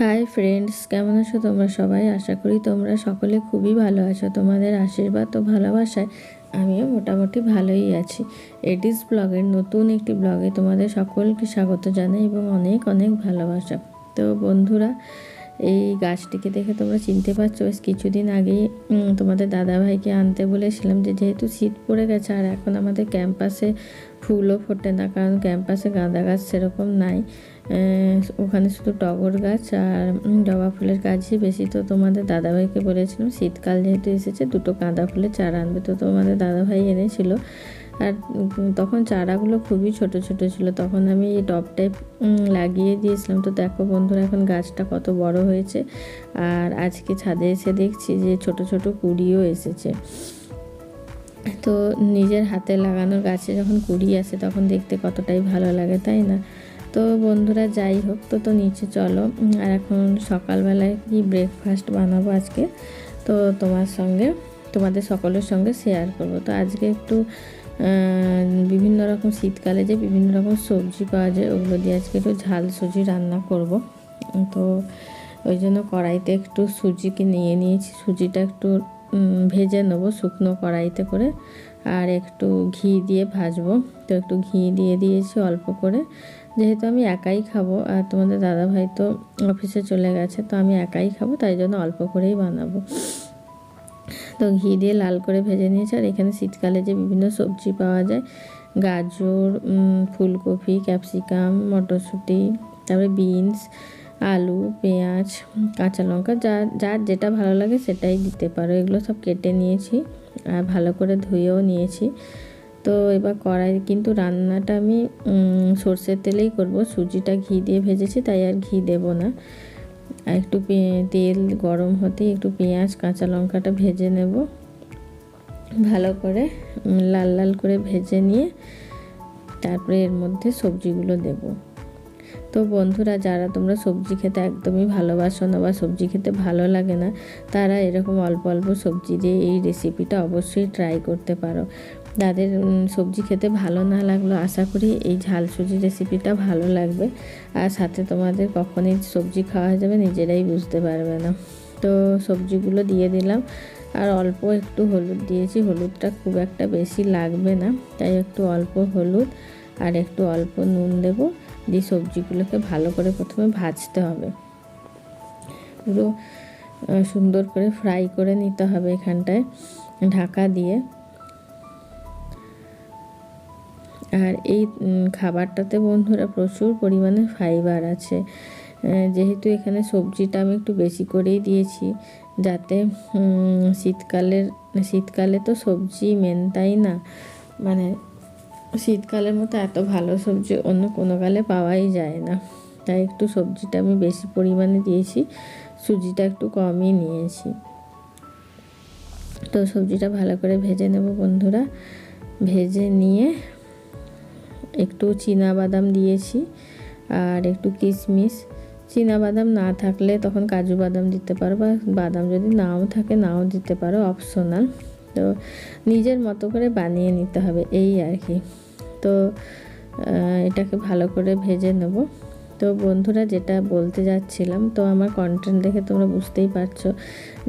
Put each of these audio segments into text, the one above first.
Hi friends কেমন আছো তোমরা সবাই? আশা করি তোমরা সকলে খুবই ভালো আছো। তোমাদের আশীর্বাদ ও ভালোবাসায় আমিও মোটামুটি ভালোই আছি। এডিস ব্লগের নতুন একটি ব্লগে তোমাদের সকলকে স্বাগত জানাই এবং অনেক অনেক ভালোবাসা। তো বন্ধুরা এই গাছটিকে দেখে তোমরা চিনতে পারছ, বেশ কিছুদিন আগেই তোমাদের দাদাভাইকে আনতে বলেছিলাম যে যেহেতু শীত পড়ে গেছে আর এখন আমাদের ক্যাম্পাসে ফুলও ফোটে না, কারণ ক্যাম্পাসে গাঁদা গাছ সেরকম নাই। ওখানে শুধু টগর গাছ আর জবা ফুলের গাছই বেশি। তো তোমাদের দাদাভাইকে বলেছিলাম, শীতকাল যেহেতু এসেছে, দুটো গাঁদা ফুলের চারা আনবে। তো তোমাদের দাদাভাই এনেছিল। আর তখন চারাগুলো খুবই ছোট ছোট ছিল। তখন আমি এই টবটাই উম, লাগিয়ে দিয়েছিলাম। তো দেখো বন্ধুরা এখন গাছটা কত বড় হয়েছে। আর আজকে ছাদে এসে দেখছি যে ছোট ছোট কুড়িও এসেছে। তো নিজের হাতে লাগানো গাছে যখন কুড়ি আসে তখন দেখতে কতটাই ভালো লাগে তাই না? তো বন্ধুরা যাই হোক তো তো নিচে চলো। আর এখন সকালবেলায় কি ব্রেকফাস্ট বানাবো আজকে? তো তোমার সঙ্গে তোমাদের সকলের সঙ্গে শেয়ার করব। তো আজকে একটু বিভিন্ন রকম শীতকালে যে বিভিন্ন রকম সবজি পাওয়া যায়, ওগুলো দিয়ে আজকে একটু ঝাল সুজি রান্না করব। তো ওই জন্য কড়াইতে একটু সুজিকে নিয়ে নিয়েছি। সুজিটা একটু ভেজে নেব শুকনো কড়াইতে করে। আর একটু ঘি দিয়ে ভাজবো। তো একটু ঘি দিয়ে দিয়েছি অল্প করে। যেহেতু আমি একাই খাব, আর তোমাদের দাদাভাই তো অফিসে চলে গেছে, তো আমি একাই খাব, তাই জন্য অল্প করেই বানাবো। তো ঘি দিয়ে লাল করে ভেজে নিয়েছি। আর এখানে শীতকালে যে বিভিন্ন সবজি পাওয়া যায়, গাজর ফুলকপি, ক্যাপসিকাম, মটরশুঁটি, তারপরে বিনস, আলু, পেঁয়াজ, কাঁচা লঙ্কা, যা, যার যেটা ভালো লাগে সেটাই দিতে পারো। এগুলো সব কেটে নিয়েছি আর ভালো করে ধুয়েও নিয়েছি। তো এবার কড়াই কিন্তু রান্নাটা আমি সর্ষের তেলেই করব। সুজিটা ঘি দিয়ে ভেজেছি, তাই আর ঘি দেব না। আর একটু তেল গরম হতেই একটু পেঁয়াজ, কাঁচা লঙ্কাটা ভেজে নেব। ভালো করে লাল লাল করে ভেজে নিয়ে তারপরে এর মধ্যে সবজিগুলো দেব। তো বন্ধুরা, যারা তোমরা সবজি খেতে একদমই ভালোবাসো না বা সবজি খেতে ভালো লাগে না, তারা এরকম অল্প অল্প সবজি দিয়ে এই রেসিপিটা অবশ্যই ট্রাই করতে পারো। যাদের সবজি খেতে ভালো না লাগল, আশা করি এই ঝাল সুজি রেসিপিটা ভালো লাগবে। আর সাথে তোমাদের কখনই সবজি খাওয়া যাবে, নিজেরাই বুঝতে পারবে না। তো সবজিগুলো দিয়ে দিলাম। আর অল্প একটু হলুদ দিয়েছি। হলুদটা খুব একটা বেশি লাগবে না, তাই একটু অল্প হলুদ আর একটু অল্প নুন দেবো। দিয়ে সবজিগুলোকে ভালো করে প্রথমে ভাজতে হবে। পুরো সুন্দর করে ফ্রাই করে নিতে হবে এখানটায়, ঢাকা দিয়ে। আর এই খাবারটাতে বন্ধুরা প্রচুর পরিমাণে ফাইবার আছে। যেহেতু এখানে সবজিটা আমি একটু বেশি করেই দিয়েছি, যাতে শীতকালের, শীতকালে তো সবজি মেন তাই না? মানে শীতকালের মতো এত ভালো সবজি অন্য কোনো কালে পাওয়াই যায় না। তাই একটু সবজিটা আমি বেশি পরিমাণে দিয়েছি, সুজিটা একটু কমই নিয়েছি। তো সবজিটা ভালো করে ভেজে নেব বন্ধুরা। ভেজে নিয়ে একটু বাদাম দিয়েছি আর একটু কিশমিশ। বাদাম না থাকলে তখন কাজু বাদাম দিতে পারো বা বাদাম যদি নাও থাকে নাও দিতে পারো অপশনাল তো নিজের মতো করে বানিয়ে নিতে হবে, এই আর কি। তো এটাকে ভালো করে ভেজে নেব। তো বন্ধুরা যেটা বলতে যাচ্ছিলাম, তো আমার কন্টেন্ট দেখে তোমরা বুঝতেই পারছ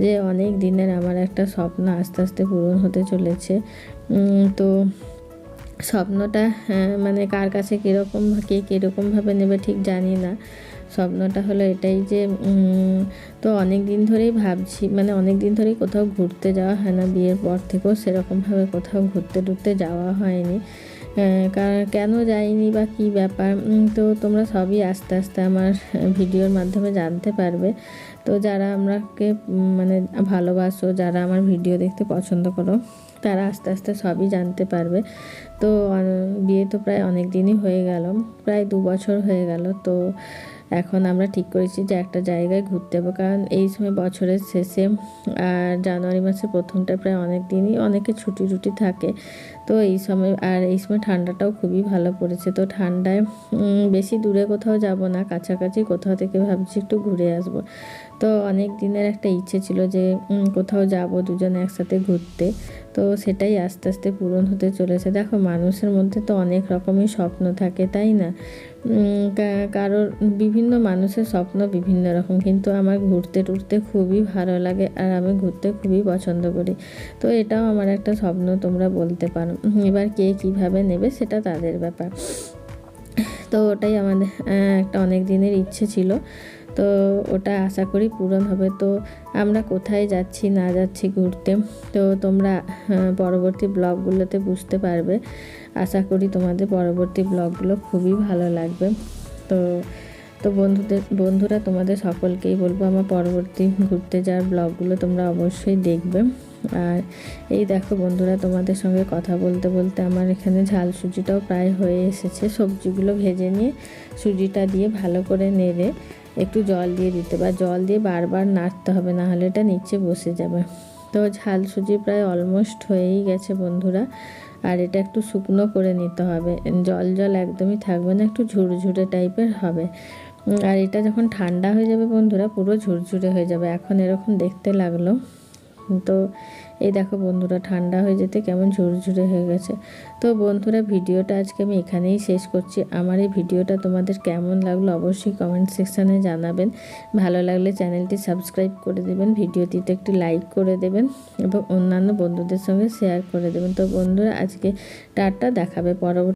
যে অনেক দিনের আমার একটা স্বপ্ন আস্তে আস্তে পূরণ হতে চলেছে। তো স্বপ্নটা হ্যাঁ, মানে কার কাছে কীরকম কে কীরকমভাবে নেবে ঠিক জানি না। স্বপ্নটা হলো এটাই যে তো অনেক দিন ধরেই ভাবছি মানে অনেক দিন ধরেই কোথাও ঘুরতে যাওয়া হয় না বিয়ের পর থেকেও সেরকমভাবে কোথাও ঘুরতে টুরতে যাওয়া হয়নি। কেন যাইনি বা কী ব্যাপার? তো তোমরা সবই আস্তে আস্তে আমার ভিডিওর মাধ্যমে জানতে পারবে। তো যারা আমাকে মানে ভালোবাসো, যারা আমার ভিডিও দেখতে পছন্দ করো, তারা আস্তে আস্তে সবই জানতে পারবে। তো বিয়ে তো প্রায় অনেক দিনই হয়ে গেল, প্রায় দু বছর হয়ে গেল। তো এখন আমরা ঠিক করেছি যে একটা জায়গায় ঘুরতে যাব কারণ এই সময় বছরের শেষে, আর জানুয়ারি মাসের প্রথমটা প্রায় অনেক দিনই, অনেকে ছুটি টুটি থাকে। তো এই সময়, আর এই সময় ঠান্ডাটাও খুবই ভালো পড়েছে। তো ঠান্ডায় বেশি দূরে কোথাও যাব না, কাছাকাছি কোথাও থেকে ভাবছি একটু ঘুরে আসব। তো অনেক দিনের একটা ইচ্ছে ছিল যে কোথাও যাব দুজনে একসাথে ঘুরতে। তো সেটাই আস্তে আস্তে পূরণ হতে চলেছে। দেখো, মানুষের মধ্যে তো অনেক রকমই স্বপ্ন থাকে, তাই না? কারোর বিভিন্ন মানুষের স্বপ্ন বিভিন্ন রকম, কিন্তু আমার ঘুরতে টুরতে খুবই ভালো লাগে আর আমি ঘুরতে খুবই পছন্দ করি। তো এটাও আমার একটা স্বপ্ন, তোমরা বলতে পারো। এবার কে কীভাবে নেবে সেটা তাদের ব্যাপার। তো ওটাই আমাদের একটা অনেক দিনের ইচ্ছে ছিল। তো ওটা আশা করি পূরণ হবে। তো আমরা কোথায় যাচ্ছি, না যাচ্ছি ঘুরতে, তো তোমরা পরবর্তী ব্লগগুলোতে বুঝতে পারবে। আশা করি তোমাদের পরবর্তী ব্লগগুলো খুবই ভালো লাগবে। তো তো বন্ধুদের, বন্ধুরা, তোমাদের সকলকেই বলব আমার পরবর্তী ঘুরতে যাওয়ার ব্লগগুলো তোমরা অবশ্যই দেখবে। আর এই দেখো বন্ধুরা, তোমাদের সঙ্গে কথা বলতে বলতে আমার এখানে ঝাল সুজিটাও প্রায় হয়ে এসেছে। সবজিগুলো ভেজে নিয়ে সুজিটা দিয়ে ভালো করে নেড়ে একটু জল দিয়ে দিতে বা জল দিয়ে বারবার নাড়তে হবে, না হলে এটা নিচে বসে যাবে। তো ঝাল সুজি প্রায় অলমোস্ট হয়েই গেছে বন্ধুরা। আর এটা একটু শুকনো করে নিতে হবে। জল জল একদমই থাকবে না, একটু ঝুরঝুরে টাইপের হবে। আর এটা যখন ঠান্ডা হয়ে যাবে বন্ধুরা, পুরো ঝুরঝুরে হয়ে যাবে। এখন এরকম দেখতে লাগল। তো এই দেখো বন্ধুরা, ঠান্ডা হয়ে যেতে কেমন ঝুরঝুরে হয়ে গেছে। তো বন্ধুরা, ভিডিওটা আজকে আমি এখানেই শেষ করছি। আমার এই ভিডিওটা তোমাদের কেমন লাগল অবশ্যই কমেন্ট সেকশানে জানাবেন। ভালো লাগলে চ্যানেলটি সাবস্ক্রাইব করে দেবেন, ভিডিওটিতে একটি লাইক করে দেবেন এবং অন্যান্য বন্ধুদের সঙ্গে শেয়ার করে দেবেন। তো বন্ধুরা, আজকে টাটা, দেখাবে পরবর্তী